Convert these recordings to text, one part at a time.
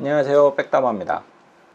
안녕하세요. 백담화입니다.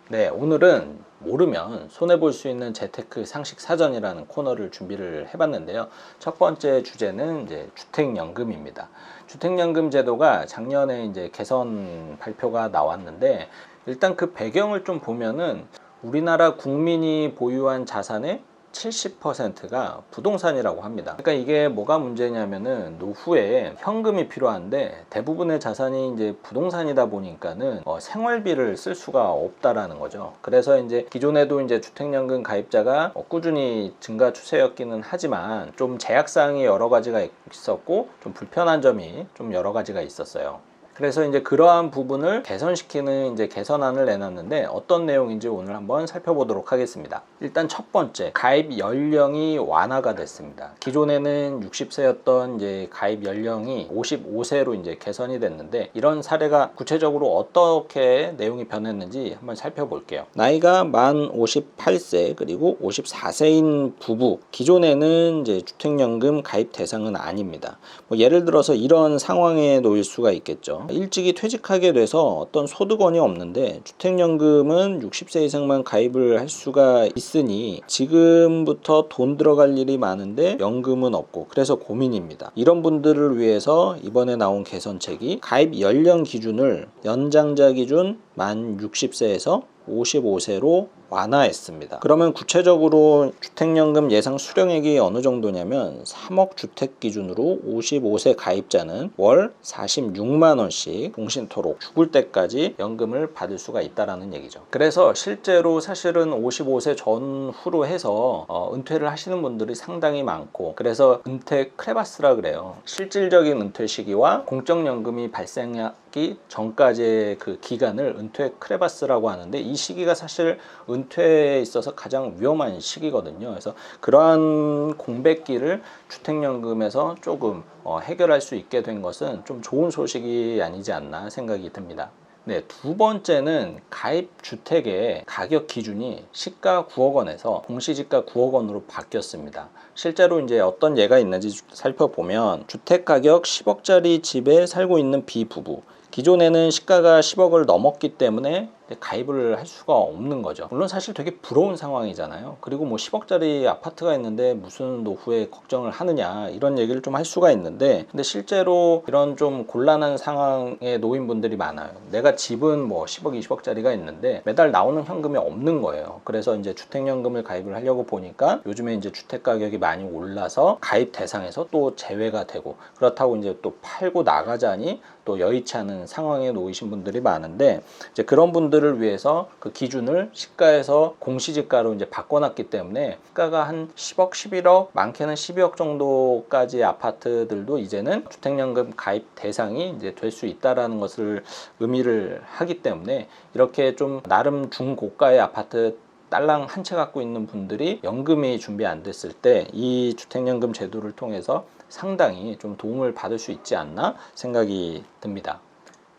네 오늘은 모르면 손해볼 수 있는 재테크 상식 사전이라는 코너를 준비를 해봤는데요. 첫 번째 주제는 이제 주택연금입니다. 주택연금 제도가 작년에 이제 개선 발표가 나왔는데 일단 그 배경을 좀 보면은 우리나라 국민이 보유한 자산의 70%가 부동산이라고 합니다. 그러니까 이게 뭐가 문제냐면은 노후에 현금이 필요한데 대부분의 자산이 이제 부동산이다 보니까는 어, 생활비를 쓸 수가 없다라는 거죠. 그래서 이제 기존에도 이제 주택연금 가입자가 어, 꾸준히 증가 추세였기는 하지만 좀 제약사항이 여러 가지가 있었고 좀 불편한 점이 좀 여러 가지가 있었어요. 그래서 이제 그러한 부분을 개선시키는 이제 개선안을 내놨는데 어떤 내용인지 오늘 한번 살펴보도록 하겠습니다. 일단 첫 번째 가입 연령이 완화가 됐습니다. 기존에는 60세였던 이제 가입 연령이 55세로 이제 개선이 됐는데 이런 사례가 구체적으로 어떻게 내용이 변했는지 한번 살펴볼게요. 나이가 만 58세 그리고 54세인 부부 기존에는 이제 주택연금 가입 대상은 아닙니다. 뭐 예를 들어서 이런 상황에 놓일 수가 있겠죠. 일찍이 퇴직하게 돼서 어떤 소득원이 없는데 주택연금은 60세 이상만 가입을 할 수가 있으니 지금부터 돈 들어갈 일이 많은데 연금은 없고 그래서 고민입니다. 이런 분들을 위해서 이번에 나온 개선책이 가입 연령 기준을 연장자 기준 만 60세에서 55세로 완화했습니다. 그러면 구체적으로 주택연금 예상 수령액이 어느 정도냐면 3억 주택 기준으로 55세 가입자는 월 46만 원씩 공신토록 죽을 때까지 연금을 받을 수가 있다라는 얘기죠. 그래서 실제로 사실은 55세 전후로 해서 어, 은퇴를 하시는 분들이 상당히 많고 그래서 은퇴 크레바스라 그래요. 실질적인 은퇴 시기와 공적연금이 발생하기 전까지의 그 기간을 은퇴 크레바스라고 하는데 이 시기가 사실 은 퇴에 있어서 가장 위험한 시기거든요. 그래서 그러한 공백기를 주택연금에서 조금 어, 해결할 수 있게 된 것은 좀 좋은 소식이 아니지 않나 생각이 듭니다. 네, 두 번째는 가입 주택의 가격 기준이 시가 9억 원에서 공시지가 9억 원으로 바뀌었습니다. 실제로 이제 어떤 예가 있는지 살펴보면 주택 가격 10억짜리 집에 살고 있는 비부부 기존에는 시가가 10억을 넘었기 때문에 가입을 할 수가 없는 거죠. 물론 사실 되게 부러운 상황이잖아요. 그리고 뭐 10억짜리 아파트가 있는데 무슨 노후에 걱정을 하느냐 이런 얘기를 좀 할 수가 있는데 근데 실제로 이런 좀 곤란한 상황에 놓인 분들이 많아요. 내가 집은 뭐 10억, 20억짜리가 있는데 매달 나오는 현금이 없는 거예요. 그래서 이제 주택연금을 가입을 하려고 보니까 요즘에 이제 주택 가격이 많이 올라서 가입 대상에서 또 제외가 되고 그렇다고 이제 또 팔고 나가자니 또 여의치 않은 상황에 놓이신 분들이 많은데 이제 그런 분들 을 위해서 그 기준을 시가에서 공시지가로 이제 바꿔놨기 때문에 시가가 한 10억, 11억, 많게는 12억 정도까지 아파트들도 이제는 주택연금 가입 대상이 이제 될 수 있다라는 것을 의미를 하기 때문에 이렇게 좀 나름 중고가의 아파트 딸랑 한 채 갖고 있는 분들이 연금이 준비 안 됐을 때 이 주택연금 제도를 통해서 상당히 좀 도움을 받을 수 있지 않나 생각이 듭니다.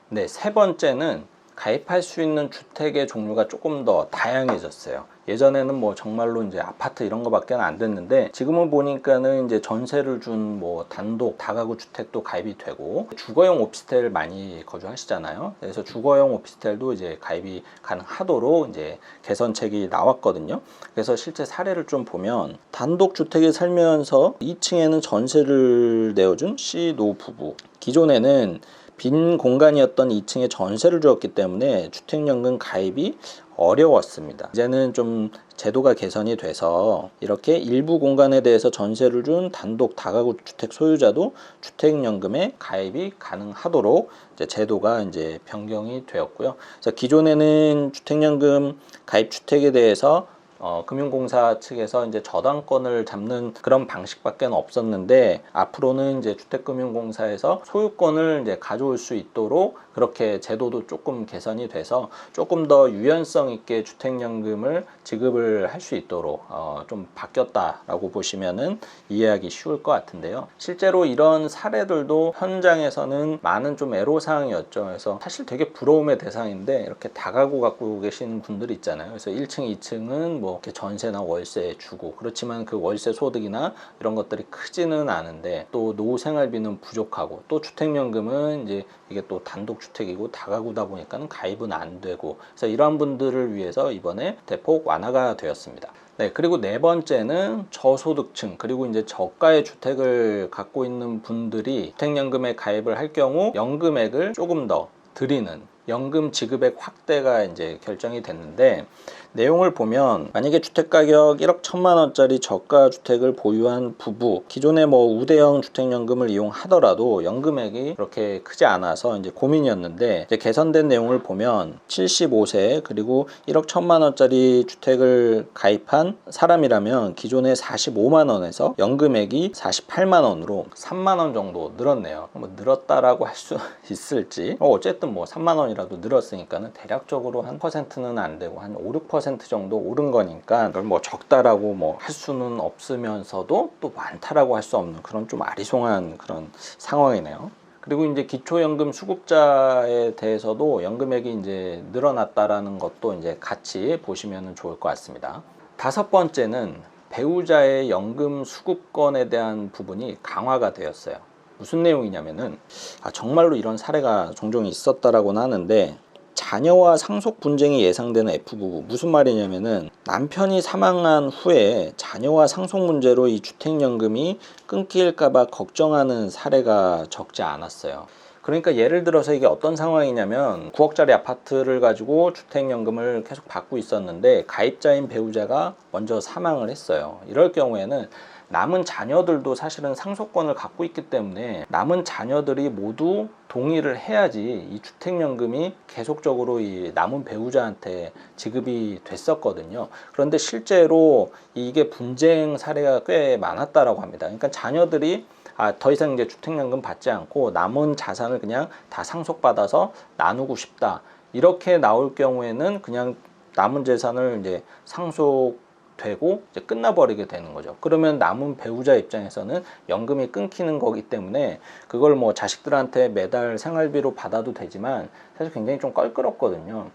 네, 세 번째는 가입할 수 있는 주택의 종류가 조금 더 다양해졌어요. 예전에는 뭐 정말로 이제 아파트 이런 거밖에 안 됐는데 지금은 보니까는 이제 전세를 준 뭐 단독 다가구 주택도 가입이 되고 주거용 오피스텔 많이 거주하시잖아요. 그래서 주거용 오피스텔도 이제 가입이 가능하도록 이제 개선책이 나왔거든요. 그래서 실제 사례를 좀 보면 단독 주택에 살면서 2층에는 전세를 내어준 C 노 부부 기존에는 빈 공간이었던 2층에 전세를 주었기 때문에 주택연금 가입이 어려웠습니다. 이제는 좀 제도가 개선이 돼서 이렇게 일부 공간에 대해서 전세를 준 단독 다가구 주택 소유자도 주택연금에 가입이 가능하도록 이제 제도가 이제 변경이 되었고요. 그래서 기존에는 주택연금 가입 주택에 대해서 어, 금융공사 측에서 이제 저당권을 잡는 그런 방식밖에 없었는데 앞으로는 이제 주택금융공사에서 소유권을 이제 가져올 수 있도록 그렇게 제도도 조금 개선이 돼서 조금 더 유연성 있게 주택연금을 지급을 할 수 있도록 어, 좀 바뀌었다라고 보시면은 이해하기 쉬울 것 같은데요. 실제로 이런 사례들도 현장에서는 많은 좀 애로사항이었죠. 그래서 사실 되게 부러움의 대상인데 이렇게 다가구 갖고 계신 분들 있잖아요. 그래서 1층, 2층은 뭐뭐 이렇게 전세나 월세 주고 그렇지만 그 월세 소득이나 이런 것들이 크지는 않은데 또 노후 생활비는 부족하고 또 주택연금은 이제 이게 또 단독 주택이고 다가구다 보니까는 가입은 안 되고 그래서 이러한 분들을 위해서 이번에 대폭 완화가 되었습니다. 네, 그리고 네 번째는 저소득층 그리고 이제 저가의 주택을 갖고 있는 분들이 주택연금에 가입을 할 경우 연금액을 조금 더 드리는 연금 지급액 확대가 이제 결정이 됐는데 내용을 보면 만약에 주택 가격 1억 1천만 원짜리 저가 주택을 보유한 부부 기존에 뭐 우대형 주택연금을 이용하더라도 연금액이 그렇게 크지 않아서 이제 고민이었는데 이제 개선된 내용을 보면 75세 그리고 1억 1천만 원짜리 주택을 가입한 사람이라면 기존에 45만 원에서 연금액이 48만 원으로 3만 원 정도 늘었네요. 뭐 늘었다라고 할 수 있을지 어, 어쨌든 뭐 3만 원이라도 늘었으니까는 대략적으로 한 퍼센트는 안 되고 한 5, 6% 정도 오른 거니까 그걸 뭐 적다라고 뭐 할 수는 없으면서도 또 많다라고 할 수 없는 그런 좀 아리송한 그런 상황이네요. 그리고 이제 기초연금 수급자에 대해서도 연금액이 이제 늘어났다라는 것도 이제 같이 보시면 좋을 것 같습니다. 다섯 번째는 배우자의 연금 수급권에 대한 부분이 강화가 되었어요. 무슨 내용이냐면은 아, 정말로 이런 사례가 종종 있었다라고는 하는데 자녀와 상속 분쟁이 예상되는 F부부 무슨 말이냐면은 남편이 사망한 후에 자녀와 상속 문제로 이 주택연금이 끊길까봐 걱정하는 사례가 적지 않았어요. 그러니까 예를 들어서 이게 어떤 상황이냐면 9억짜리 아파트를 가지고 주택연금을 계속 받고 있었는데 가입자인 배우자가 먼저 사망을 했어요. 이럴 경우에는 남은 자녀들도 사실은 상속권을 갖고 있기 때문에 남은 자녀들이 모두 동의를 해야지 이 주택연금이 계속적으로 이 남은 배우자한테 지급이 됐었거든요. 그런데 실제로 이게 분쟁 사례가 꽤 많았다라고 합니다. 그러니까 자녀들이 아, 더 이상 이제 주택연금 받지 않고 남은 자산을 그냥 다 상속받아서 나누고 싶다. 이렇게 나올 경우에는 그냥 남은 재산을 이제 상속 되고 이제 끝나버리게 되는 거죠. 그러면 남은 배우자 입장에서는 연금이 끊기는 거기 때문에 그걸 뭐 자식들한테 매달 생활비로 받아도 되지만 사실 굉장히 좀 껄끄럽거든요.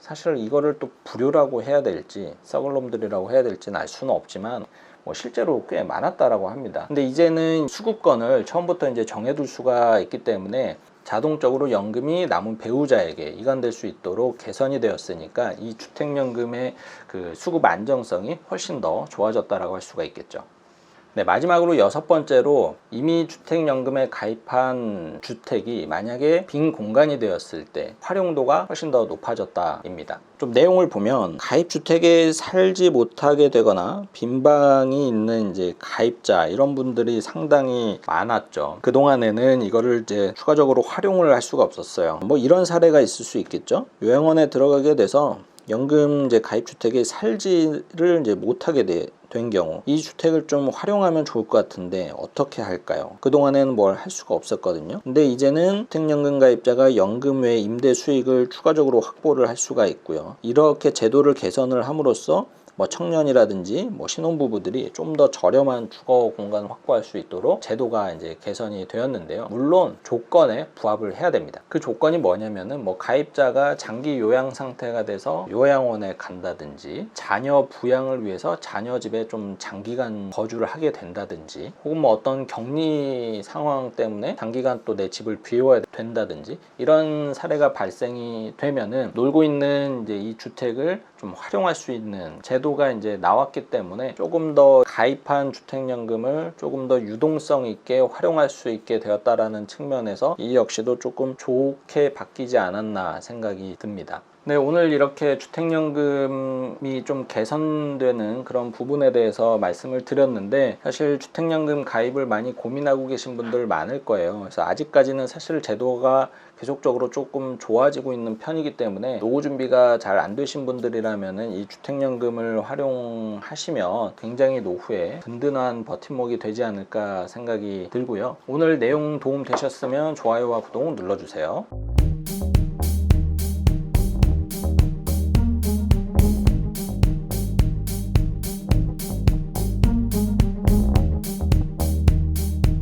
사실 이거를 또 불효라고 해야 될지 썩을 놈들이라고 해야 될지는 알 수는 없지만 뭐 실제로 꽤 많았다라고 합니다. 근데 이제는 수급권을 처음부터 이제 정해둘 수가 있기 때문에 자동적으로 연금이 남은 배우자에게 이관될 수 있도록 개선이 되었으니까 이 주택연금의 그 수급 안정성이 훨씬 더 좋아졌다라고 할 수가 있겠죠. 네, 마지막으로 여섯 번째로 이미 주택연금에 가입한 주택이 만약에 빈 공간이 되었을 때 활용도가 훨씬 더 높아졌다입니다. 좀 내용을 보면 가입 주택에 살지 못하게 되거나 빈 방이 있는 이제 가입자 이런 분들이 상당히 많았죠. 그 동안에는 이거를 이제 추가적으로 활용을 할 수가 없었어요. 뭐 이런 사례가 있을 수 있겠죠. 요양원에 들어가게 돼서 연금 이제 가입 주택에 살지를 이제 못하게 돼. 된 경우 이 주택을 좀 활용하면 좋을 것 같은데 어떻게 할까요? 그동안에는 뭘 할 수가 없었거든요. 근데 이제는 주택연금 가입자가 연금 외 임대 수익을 추가적으로 확보를 할 수가 있고요. 이렇게 제도를 개선을 함으로써 뭐 청년이라든지 뭐 신혼부부들이 좀 더 저렴한 주거 공간을 확보할 수 있도록 제도가 이제 개선이 되었는데요. 물론 조건에 부합을 해야 됩니다. 그 조건이 뭐냐면은 뭐 가입자가 장기 요양 상태가 돼서 요양원에 간다든지 자녀 부양을 위해서 자녀 집에 좀 장기간 거주를 하게 된다든지 혹은 뭐 어떤 격리 상황 때문에 장기간 또 내 집을 비워야 된다든지 이런 사례가 발생이 되면은 놀고 있는 이제 이 주택을 좀 활용할 수 있는 제도 가 이제 나왔기 때문에 조금 더 가입한 주택연금을 조금 더 유동성 있게 활용할 수 있게 되었다라는 측면에서 이 역시도 조금 좋게 바뀌지 않았나 생각이 듭니다. 네, 오늘 이렇게 주택연금이 좀 개선되는 그런 부분에 대해서 말씀을 드렸는데 사실 주택연금 가입을 많이 고민하고 계신 분들 많을 거예요. 그래서 아직까지는 사실 제도가 계속적으로 조금 좋아지고 있는 편이기 때문에 노후 준비가 잘 안 되신 분들이라면은 이 주택연금을 활용하시면 굉장히 노후에 든든한 버팀목이 되지 않을까 생각이 들고요. 오늘 내용 도움 되셨으면 좋아요와 구독 눌러주세요.